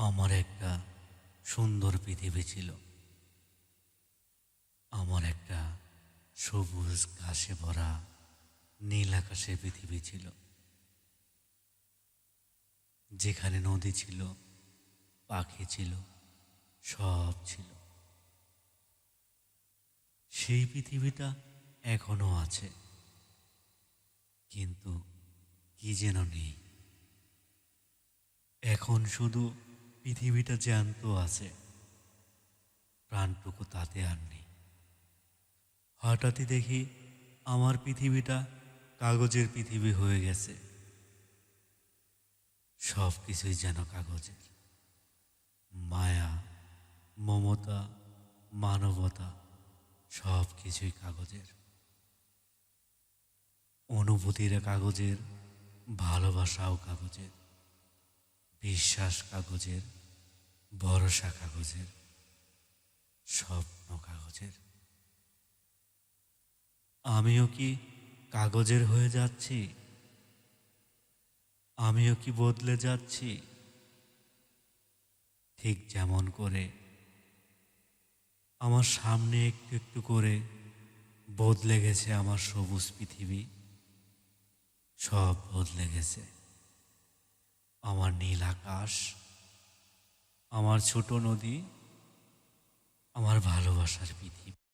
আমার একটা সুন্দর পৃথিবী ছিল। আমার একটা সবুজ ঘাসে ভরা নীল আকাশের পৃথিবী ছিল। যেখানে নদী ছিল, পাখি ছিল, সব ছিল। সেই পৃথিবীটা এখনও আছে। কিন্তু কি যেন নেই। এখন শুধু পৃথিবীটা জ্যান্ত আছে, প্রাণটুকু তাতে আর নেই। হঠাৎই দেখি আমার পৃথিবীটা কাগজের পৃথিবী হয়ে গেছে। সব কিছুই যেন কাগজের। মায়া, মমতা, মানবতা, সব কিছুই কাগজের। অনুভূতিরা কাগজের, ভালোবাসাও কাগজের। বিশ্বাস কাগজের, ভরসা কাগজের, স্বপ্ন কাগজের। আমিও কি কাগজের হয়ে যাচ্ছি? আমিও কি বদলে যাচ্ছি? ঠিক যেমন করে আমার সামনে একটু একটু করে বদলে গেছে আমার সবুজ পৃথিবী। সব বদলে গেছে। আমার নীল আকাশ আমার ছোট নদী আমার ভালোবাসার পৃথিবী।